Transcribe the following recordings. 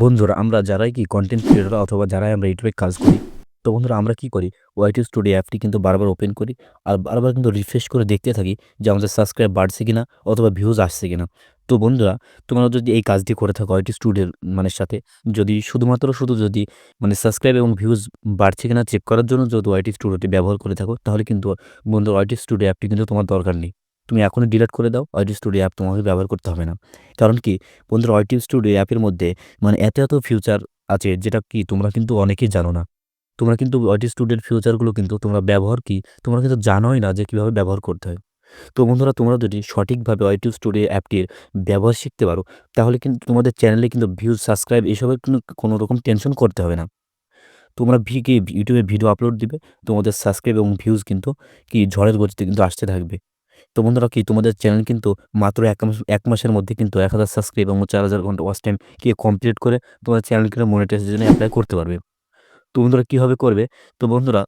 বন্ধুরা, আমরা যারাই কি কন্টেন্ট ক্রিয়েটর অথবা যারাই আমরা ইউটিউবে কাজ করি, তো বন্ধুরা আমরা কি করি? ওয়াইটি স্টুডিও অ্যাপটি কিন্তু বারবার ওপেন করি আর বারবার কিন্তু রিফ্রেশ করে দেখতে থাকি যে আমাদের সাবস্ক্রাইব বাড়ছে কিনা অথবা ভিউজ আসছে কিনা। তো বন্ধুরা, তোমরা যদি এই কাজটি করে থাকো ওয়াইটি স্টুডিওর মানে সাথে, যদি শুধুমাত্র শুধু যদি মানে সাবস্ক্রাইব এবং ভিউজ বাড়ছে কিনা চেক করার জন্য যদি ওয়াইটি স্টুডিওটি ব্যবহার করে থাকো, তাহলে কিন্তু বন্ধু ওয়াইটি স্টুডিও অ্যাপটি কিন্তু তোমার দরকার নেই। তুমি এখনই ডিলিট করে দাও ওয়াইটি স্টুডিও অ্যাপ তোমাকে ব্যবহার করতে হবে না। কারণ কি, বন্ধুরা ওয়াইটি স্টুডিও অ্যাপের মধ্যে মানে এত এত ফিউচার আছে, যেটা কি তোমরা কিন্তু অনেকেই জানো না। তোমরা কিন্তু ওয়াইটি স্টুডিওর ফিউচারগুলো কিন্তু তোমরা ব্যবহার কি, তোমরা কিন্তু জানোই না যে কীভাবে ব্যবহার করতে হয়। তো বন্ধুরা, তোমরা যদি সঠিকভাবে ওয়াইটি স্টুডিও অ্যাপটির ব্যবহার শিখতে পারো, তাহলে কিন্তু তোমাদের চ্যানেলে কিন্তু ভিউজ সাবস্ক্রাইব এসবের কিন্তু কোনো রকম টেনশন করতে হবে না। তোমরা ভি কি ইউটিউবে ভিডিও আপলোড দিবে, তোমাদের সাবস্ক্রাইব এবং ভিউজ কিন্তু কি ঝড়ের গতিতে কিন্তু আসতে থাকবে। তো বন্ধুরা কি তোমাদের চ্যানেল কিন্তু মাত্র এক মাস, এক মাসের মধ্যে কিন্তু এক হাজার সাবস্ক্রাইব এবং চার হাজার ঘণ্টা ওয়াচ টাইম কি কমপ্লিট করে তোমাদের চ্যানেলকে মনিটাইজেশনে অ্যাপ্লাই করতে পারবে। তো বন্ধুরা কীভাবে করবে? তো বন্ধুরা,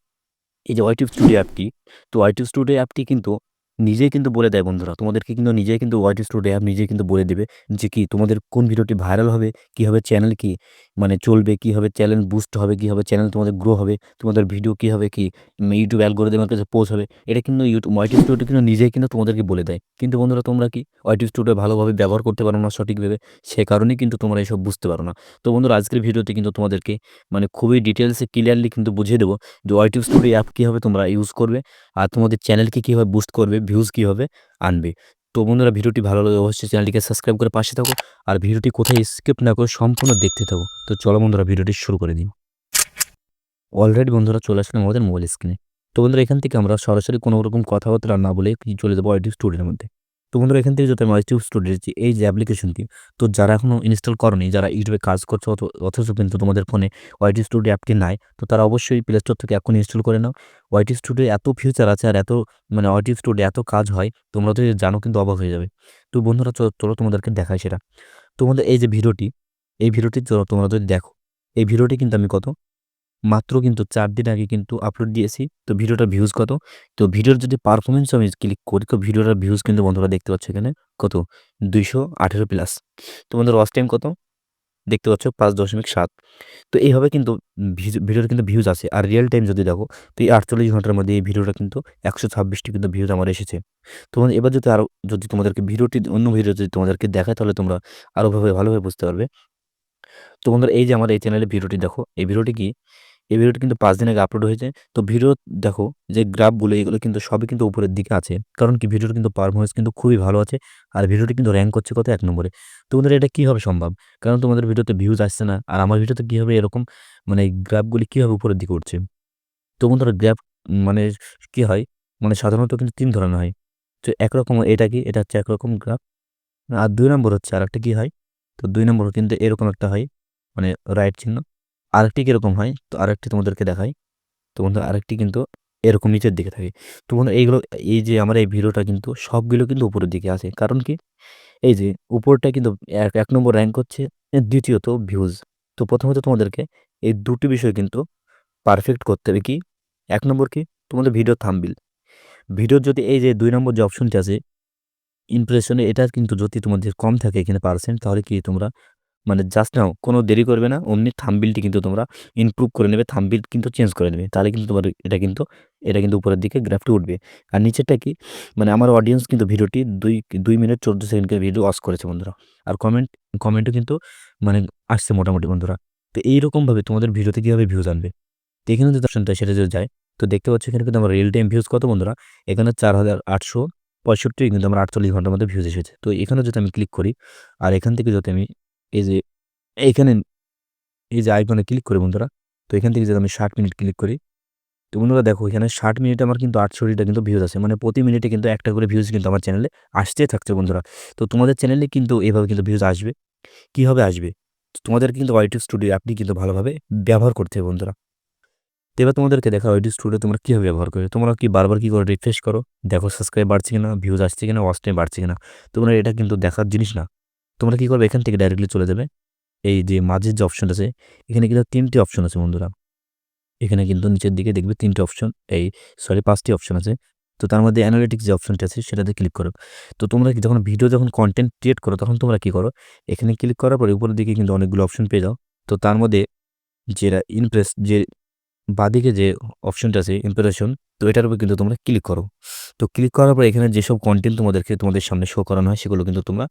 এই যে ওয়াইটিউব স্টুডিও অ্যাপটি তো ওয়াইটিউব স্টুডিও অ্যাপটি কিন্তু নিজেই কিন্তু বলে দেয় বন্ধুরা, তোমাদেরকে কিন্তু নিজেই কিন্তু ওয়াইটিউব স্টুডিও অ্যাপ নিজেই কিন্তু বলে দেবে যে কি তোমাদের কোন ভিডিওটি ভাইরাল হবে, কীভাবে চ্যানেল কি? মানে চলবে কীভাবে চ্যানেল বুস্ট হবে কীভাবে চ্যানেল তোমাদের গ্রো হবে, তোমাদের ভিডিও কী হবে, কি ইউটিউব অ্যালগোরিদমের কাছে পৌঁছাবে, এটা কিন্তু ইউটিউব ওয়াইটিউব স্টুডিও কিন্তু নিজেই কিন্তু তোমাদেরকে বলে দেয়। কিন্তু বন্ধুরা, তোমরা কি ওয়াইটিউব স্টুডিও ভালোভাবে ব্যবহার করতে পারো না সঠিকভাবে সে কারণেই কিন্তু তোমরা এসব বুঝতে পারো না। তো বন্ধুরা, আজকের ভিডিওতে কিন্তু তোমাদেরকে মানে খুবই ডিটেলসে ক্লিয়ারলি কিন্তু বুঝিয়ে দেবো যে ওয়াইটিউব স্টুডিও অ্যাপ কীভাবে তোমরা ইউজ করবে, আর তোমাদের চ্যানেলকে কীভাবে বুস্ট করবে ভিউজ কীভাবে আনবে। তো বন্ধুরা ভিডিওটি ভালো লাগে অবশ্যই চ্যানেলটিকে সাবস্ক্রাইব করে পাশে থাকো আর ভিডিওটি কোথায় স্কিপ না করে সম্পূর্ণ দেখতে থাকো। তো চলো বন্ধুরা ভিডিওটি শুরু করে দিই। অলরেডি বন্ধুরা চলে আসলাম আমাদের মোবাইল স্ক্রিনে তো বন্ধুরা এখান থেকে আমরা সরাসরি কোনো রকম কথাবার্তা না বলে চলে যাব অডিও স্টুডিওর মধ্যে। তো বন্ধুরা, এখান থেকে যদি আমি ওয়াইটিউব স্টুডিওর যে এই যে অ্যাপ্লিকেশনটি তো যারা এখনও ইনস্টল করনি, যারা ইউটিউবে কাজ করছে অথ- অথচ কিন্তু তোমাদের ফোনে ওয়াইটি স্টুডিও অ্যাপটি নাই, তো তারা অবশ্যই প্লে স্টোর থেকে এখন ইনস্টল করে নাও। ওয়াইটি স্টুডিও এত ফিউচার আছে আর এত মানে ওয়াইটি স্টুডিও এত কাজ হয়, তোমরা তো জানো কিন্তু অবাক হয়ে যাবে। তো বন্ধুরা চলো তোমাদেরকে দেখাই সেটা। তোমাদের এই যে ভিডিওটি, এই ভিডিওটি তোমরা যদি দেখো, এই ভিডিওটি কিন্তু আমি কত? মাত্র কিন্তু চার দিন আগে কিন্তু আপলোড দিয়েছি। তো ভিডিওটার ভিউজ কত? তো ভিডিওর যদি পারফরমেন্স আমি ক্লিক করি, তো ভিডিওটার ভিউজ কিন্তু বন্ধুরা দেখতে পাচ্ছ এখানে কত? দুইশো আঠেরো প্লাস তো বন্ধুরা ওয়াচ টাইম কত? দেখতে পাচ্ছ পাঁচ দশমিক সাত। তো এইভাবে কিন্তু ভিডিওর কিন্তু ভিউজ আছে। আর রিয়েল টাইম যদি দেখো, তো এই আটচল্লিশ ঘণ্টার মধ্যে এই ভিডিওটা কিন্তু একশো ছাব্বিশটি কিন্তু ভিউজ আমার এসেছে। তোমাদের এবার যদি আরও যদি তোমাদেরকে ভিডিওটি, অন্য ভিডিও যদি তোমাদেরকে দেখায়, তাহলে তোমরা আরও ভাবে, ভালোভাবে বুঝতে পারবে। তো বন্ধুরা, এই যে আমার এই চ্যানেলে ভিডিওটি দেখো, এই ভিডিওটি কি? এই ভিডিওটি কিন্তু পাঁচ দিন আগে আপলোড হয়েছে। তো ভিডিও দেখো, যে গ্রাফগুলো এগুলো কিন্তু সবই কিন্তু উপরের দিকে আছে। কারণ কি? ভিডিওর কিন্তু পারফরমেন্স কিন্তু খুবই ভালো আছে আর ভিডিওটি কিন্তু র্যাঙ্ক করছে কত? এক নম্বরে। তো বন্ধুরা, এটা কীভাবে সম্ভব? কারণ তোমাদের ভিডিওতে ভিউজ আসছে না। আর আমার ভিডিওতে কীভাবে এরকম মানে গ্রাফগুলি কীভাবে উপরের দিকে উঠছে? তো বন্ধুরা গ্রাফ মানে কী হয়? মানে সাধারণত কিন্তু তিন ধরনের হয়। তো একরকম এটা কি? এটা হচ্ছে একরকম গ্রাফ আর দুই নম্বর হচ্ছে আর একটা কী হয়? তো দুই নম্বর কিন্তু এরকম একটা হয় মানে রাইট চিহ্ন। আরেকটি কীরকম হয়, তো আরেকটি তোমাদেরকে দেখাই। তো বন্ধু আরেকটি কিন্তু এরকম নিচের দিকে থাকে। তো বন্ধু এইগুলো, এই যে আমার এই ভিডিওটা কিন্তু সবগুলো কিন্তু উপরের দিকে আছে। কারণ কি? এই যে উপরটা কিন্তু এক নম্বর র্যাঙ্ক হচ্ছে দ্বিতীয়ত ভিউজ তো প্রথমত তোমাদেরকে এই দুটি বিষয় কিন্তু পারফেক্ট করতে হবে কি? এক নম্বর কি? তোমাদের ভিডিও থামবিল ভিডিওর যদি এই যে দুই নম্বর যে অপশনটি আছে ইমপ্রেশনে এটা কিন্তু যদি তোমাদের কম থাকে এখানে পার্সেন্ট তাহলে কি তোমরা মানে জাস্ট নাও, কোনো দেরি করবে না, অমনি থামবিলটি কিন্তু তোমরা ইমপ্রুভ করে নেবে, থামবিল কিন্তু চেঞ্জ করে নেবে, তাহলে কিন্তু তোমার এটা কিন্তু এটা কিন্তু উপরের দিকে গ্রাফটি উঠবে। আর নিচেরটা কি মানে আমার অডিয়েন্স কিন্তু ভিডিওটি দুই দুই মিনিট চোদ্দ সেকেন্ডের ভিডিও ওয়াচ করেছে বন্ধুরা। আর কমেন্ট কমেন্টও কিন্তু মানে আসছে মোটামুটি বন্ধুরা। তো এইরকমভাবে তোমাদের ভিডিওতে কীভাবে ভিউজ আনবে? তো এখানে যদি অপশনটা সেটা যদি যায়, তো দেখতে পাচ্ছি এখানে কিন্তু আমার রিয়েল টাইম ভিউজ কত বন্ধুরা? এখানে চার হাজার আটশো পঁয়ষট্টি, কিন্তু আমার আটচল্লিশ ঘণ্টার মধ্যে ভিউজ এসেছে। তো এখানে যদি আমি ক্লিক করি, আর এখান থেকে যদি আমি এই যে, এইখানে, এই যে আইকনে ক্লিক করি বন্ধুরা, তো এখান থেকে যদি আমি ষাট মিনিট ক্লিক করি, তো বন্ধুরা দেখো এখানে ষাট মিনিটে আমার কিন্তু আটষট্টিটা কিন্তু ভিউজ আছে মানে প্রতি মিনিটে কিন্তু একটা করে ভিউজ কিন্তু আমার চ্যানেলে আসতে থাকছে বন্ধুরা। তো তোমাদের চ্যানেলে কিন্তু এভাবে কিন্তু ভিউজ আসবে। কীভাবে আসবে? তোমাদের কিন্তু ওয়াইটিউব স্টুডিও অ্যাপটি কিন্তু ভালোভাবে ব্যবহার করতে হবে বন্ধুরা। তো এবার তোমাদেরকে দেখা ওয়াইটিউব স্টুডিও তোমরা কীভাবে ব্যবহার করবে? তোমরা কি বারবার কী করে রিফ্রেশ করো? দেখো সাবস্ক্রাইব বাড়ছে কিনা ভিউজ আসছে কিনা ওয়াচ বাড়ছে কিনা। তোমরা এটা কিন্তু দেখার জিনিস না। তোমরা কী করবে? এখান থেকে ডাইরেক্টলি চলে যাবে। এই যে মাঝের যে অপশন আছে, এখানে কিন্তু তিনটি অপশন আছে বন্ধুরা। এখানে কিন্তু নিচের দিকে দেখবে তিনটি অপশন এই সরি পাঁচটি অপশন আছে। তো তার মধ্যে অ্যানালিটিক্স যে অপশনটা আছে, সেটাতে ক্লিক করো। তো তোমরা যখন ভিডিও যখন কন্টেন্ট ক্রিয়েট করো, তখন তোমরা কি করো? এখানে ক্লিক করার পরে উপরের দিকে কিন্তু অনেকগুলো অপশন পেয়ে যাও। তো তার মধ্যে যেটা ইমপ্রেস যে বাদিকে যে অপশনটা আছে ইমপ্রেশন তো এটার উপর কিন্তু তোমরা ক্লিক করো। তো ক্লিক করার পর এখানে যেসব কন্টেন্ট তোমাদেরকে তোমাদের সামনে শো করানো হয়, সেগুলো কিন্তু তোমরা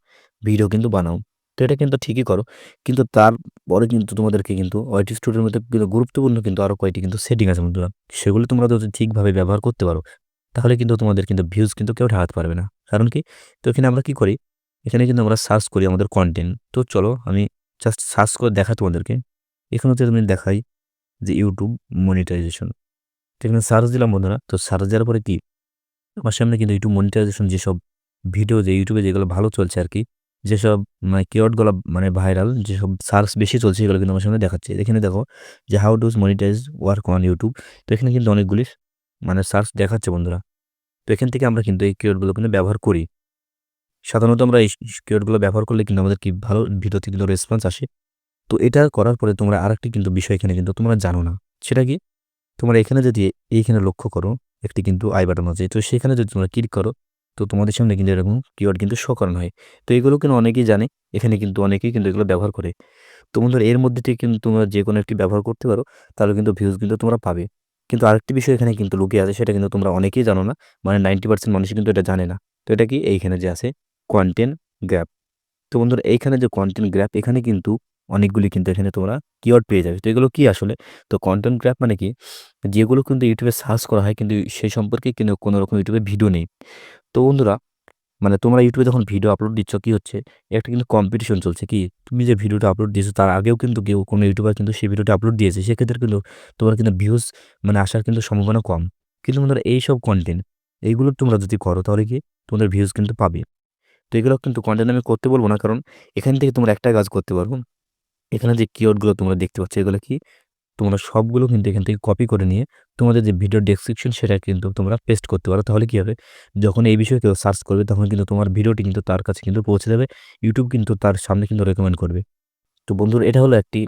ভিডিও কিন্তু বানাও। তো এটা কিন্তু ঠিকই করো। কিন্তু তারপরে কিন্তু তোমাদেরকে কিন্তু ওয়াইটি স্টুডিওর মধ্যে কিন্তু গুরুত্বপূর্ণ কিন্তু আরও কয়েকটি কিন্তু সেটিং আছে বন্ধুরা। সেগুলো তোমরা যদি ঠিকভাবে ব্যবহার করতে পারো, তাহলে কিন্তু তোমাদের কিন্তু ভিউজ কিন্তু কেউ ঢাকাতে পারবে না। কারণ কি? তো এখানে আমরা কি করি? এখানে কিন্তু আমরা সার্চ করি আমাদের কন্টেন্ট তো চলো আমি জাস্ট সার্চ করে দেখা তোমাদেরকে। এখানে তুমি দেখাই যে ইউটিউব মনিটাইজেশন তো সার্চ দিলাম বন্ধুরা, তো সার্চ দেওয়ার পরে কি? আমার সামনে কিন্তু ইউটিউব মনিটাইজেশন যেসব ভিডিও যে ইউটিউবে যেগুলো ভালো চলছে আর কি, যেসব মানে কিওয়ার্ডগুলো মানে ভাইরাল যেসব সার্চ বেশি চলছে এগুলো কিন্তু আমার সামনে দেখাচ্ছে। এখানে দেখো যে how does monetize work on YouTube তো এখানে কিন্তু অনেকগুলি মানে সার্চ দেখাচ্ছে বন্ধুরা। তো এখান থেকে আমরা কিন্তু এই কিওয়ার্ডগুলো কিন্তু ব্যবহার করি। সাধারণত আমরা এই কিওয়ার্ডগুলো ব্যবহার করলে কিন্তু আমাদের কি ভালো ভিডিওতে কিন্তু রেসপন্স আসে। তো এটা করার পরে তোমরা আরেকটি কিন্তু বিষয় এখানে কিন্তু তোমরা জানো না। সেটা কি? তোমরা এখানে যদি এইখানে লক্ষ্য করো, একটি কিন্তু আই বাটন আছে। তো সেখানে যদি তোমরা ক্লিক করো, তো তোমাদের সামনে কিন্তু এরকম কিওয়ার্ড কিন্তু শো করানো হয়। তো এগুলো কিন্তু অনেকেই জানে, এখানে কিন্তু অনেকেই কিন্তু এগুলো ব্যবহার করে। তো বন্ধুরা, এর মধ্যে থেকে কিন্তু তোমরা যে কোনো একটি ব্যবহার করতে পারো, তাহলে কিন্তু ভিউজ কিন্তু তোমরা পাবে। কিন্তু আরেকটি বিষয় এখানে কিন্তু লুকিয়ে আছে, সেটা কিন্তু তোমরা অনেকেই জানো না মানে নাইনটি পার্সেন্ট মানুষ কিন্তু এটা জানে না। তো এটা কি? এইখানে যে আছে কন্টেন্ট গ্র্যাপ তো বন্ধুরা, এইখানে যে কন্টেন্ট গ্র্যাপ এখানে কিন্তু অনেকগুলি কিন্তু এখানে তোমরা কিওয়ার্ড পেয়ে যাবে। তো এগুলো কি আসলে? তো কন্টেন্ট গ্র্যাপ মানে কি? যেগুলো কিন্তু ইউটিউবে সার্চ করা হয় কিন্তু সেই সম্পর্কে কিন্তু কোনো রকম ইউটিউবে ভিডিও নেই। তো বন্ধুরা মানে তোমরা ইউটিউবে যখন ভিডিও আপলোড দিচ্ছ, কি হচ্ছে? একটা কিন্তু কম্পিটিশন চলছে কি? তুমি যে ভিডিওটা আপলোড দিয়েছ, তার আগেও কিন্তু কেউ কোনো ইউটিউবার কিন্তু সেই ভিডিওটা আপলোড দিয়েছে। সেক্ষেত্রে কিন্তু তোমার কিন্তু ভিউজ মানে আসার কিন্তু সম্ভাবনা কম। কিন্তু বন্ধুরা, এইসব কন্টেন্ট এইগুলো তোমরা যদি করো, তাহলে কি তোমাদের ভিউজ কিন্তু পাবে। তো এগুলো কিন্তু কন্টেন্ট আমি করতে বলব না, কারণ এখান থেকে তোমরা একটা কাজ করতে পারব এখানে যে কিওয়ার্ডগুলো তোমরা দেখতে পাচ্ছ, এগুলো কি? তোমরা সবগুলো কিন্তু এখান থেকে কপি করে নিয়ে তোমাদের যে ভিডিও ডেসক্রিপশন সেটা কিন্তু তোমরা পেস্ট করতে পারো। তাহলে কী হবে? যখন এই বিষয়ে কেউ সার্চ করবে, তখন কিন্তু তোমার ভিডিওটি কিন্তু তার কাছে কিন্তু পৌঁছে যাবে। ইউটিউব কিন্তু তার সামনে কিন্তু রেকমেন্ড করবে। তো বন্ধুর, এটা হলো একটি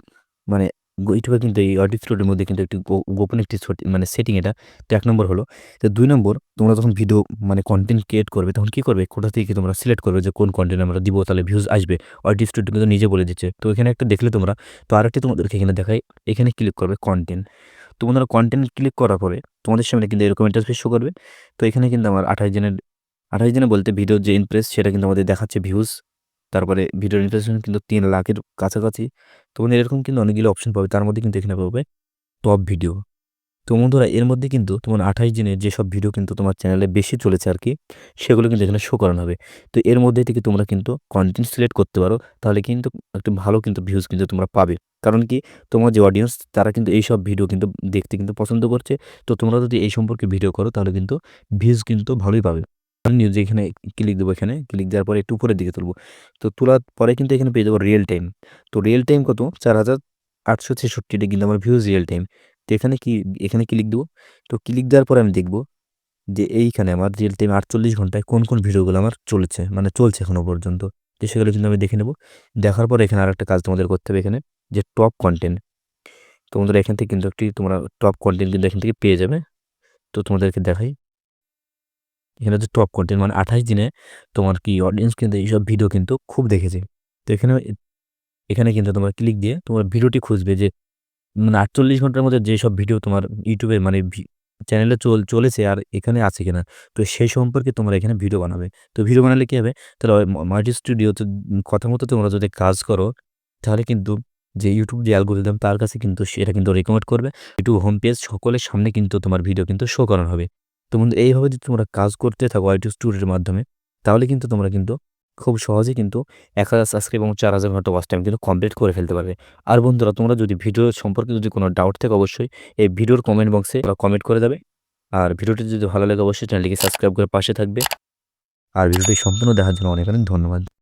মানে ইউটিউবে কিন্তু এই অডিও স্টুডিওর মধ্যে কিন্তু একটি গোপন একটি মানে সেটিং এটা, তো এক নম্বর হলো, তো দুই নম্বর, তোমরা যখন ভিডিও মানে কন্টেন্ট ক্রিয়েট করবে, তখন কী করবে? কোথা থেকে তোমরা সিলেক্ট করবে যে কোন কন্টেন্ট আমরা দিব, তাহলে ভিউজ আসবে? অডিও স্টুডিও কিন্তু নিজে বলে দিচ্ছে। তো এখানে একটা দেখলে তোমরা, তো আরেকটি তোমাদেরকে এখানে দেখাই, এখানে ক্লিক করবে কন্টেন্ট তো বন্ধুরা কন্টেন্ট ক্লিক করার পরে, তোমাদের সামনে কিন্তু এরকম ইন্টারফেস শো করবে। তো এখানে কিন্তু আমার আঠাশ জনের আঠাশ জনের বলতে ভিডিওর যে ইমপ্রেস সেটা কিন্তু আমাদের দেখাচ্ছে ভিউজ তারপরে ভিডিও ইমপ্রেশন কিন্তু তিন লাখের কাছাকাছি। তোমাদের এরকম কিন্তু অনেকগুলো অপশন পাবে, তার মধ্যে কিন্তু এখানে পাবে টপ ভিডিও তো বন্ধুরা, এর মধ্যে কিন্তু তোমার আঠাশ দিনের যেসব ভিডিও কিন্তু তোমার চ্যানেলে বেশি চলেছে আর কি, সেগুলো কিন্তু এখানে শো করানো হবে। তো এর মধ্যে থেকে তোমরা কিন্তু কন্টেন্ট সিলেক্ট করতে পারো, তাহলে কিন্তু একটু ভালো কিন্তু ভিউজ কিন্তু তোমরা পাবে। কারণ কি, তোমার যে অডিয়েন্স তারা কিন্তু এইসব ভিডিও কিন্তু দেখতে কিন্তু পছন্দ করছে। তো তোমরা যদি এই সম্পর্কে ভিডিও করো, তাহলে কিন্তু ভিউজ কিন্তু ভালোই পাবে। নিউজ এখানে ক্লিক দেবো এখানে ক্লিক দেওয়ার পরে একটু উপরের দিকে তুলবো। তো তোলার পরে কিন্তু এখানে পেয়ে যাব রিয়েল টাইম তো রিয়েল টাইম কত? চার হাজার আটশো ছেষট্টিটা কিন্তু আমার ভিউজ রিয়েল টাইম তো এখানে কি, এখানে ক্লিক দেবো। তো ক্লিক দেওয়ার পরে আমি দেখব যে এইখানে আমার রিয়েল টাইম আটচল্লিশ ঘন্টায় কোন কোন ভিডিওগুলো আমার চলেছে মানে চলছে এখনও পর্যন্ত। তো সেগুলো কিন্তু আমি দেখে নেব। দেখার পর এখানে আর একটা কাজ তোমাদের করতে হবে এখানে, যে টপ কন্টেন্ট তোমাদের এখান থেকে কিন্তু একটি, তোমরা টপ কন্টেন্ট কিন্তু এখান থেকে পেয়ে যাবে। তো তোমাদেরকে দেখাই। এখানে হচ্ছে টপ কন্টেন্ট মানে আঠাশ দিনে তোমার কি অডিয়েন্স কিন্তু এইসব ভিডিও কিন্তু খুব দেখেছে। তো এখানে এখানে কিন্তু তোমার ক্লিক দিয়ে তোমার ভিডিওটি খুঁজবে যে মানে আটচল্লিশ ঘণ্টার মধ্যে যেসব ভিডিও তোমার ইউটিউবে মানে চ্যানেলে চল, চলেছে আর এখানে আছে কিনা। তো সেই সম্পর্কে তোমরা এখানে ভিডিও বানাবে। তো ভিডিও বানালে কী হবে? তাহলে মাল্টি স্টুডিওতে কথা মতো তোমরা যদি কাজ করো, তাহলে কিন্তু যে ইউটিউব যে অ্যালগোরিদম তার কাছে কিন্তু সেটা কিন্তু রেকমেন্ড করবে। ইউটিউব হোম পেজ সকলের সামনে কিন্তু তোমার ভিডিও কিন্তু শো করানো হবে। তো বন্ধু, এইভাবে যদি তোমরা কাজ করতে থাকো ইউটিউব স্টুডিওর মাধ্যমে, তাহলে কিন্তু তোমরা কিন্তু খুব সহজে কিন্তু এক হাজার সাবস্ক্রাইব এবং চার হাজার ঘণ্টা ওয়াচ টাইম কিন্তু কমপ্লিট করে ফেলতে পারবে। আর বন্ধুরা, তোমরা যদি ভিডিও সম্পর্কে যদি কোনো ডাউট থাকে অবশ্যই, এই ভিডিওর কমেন্ট বক্সে কমেন্ট করে দেবে। আর ভিডিওটি যদি ভালো লাগে, অবশ্যই চ্যানেলটিকে সাবস্ক্রাইব করে পাশে থাকবে। আর ভিডিওটি সম্পূর্ণ দেখার জন্য অনেক অনেক ধন্যবাদ।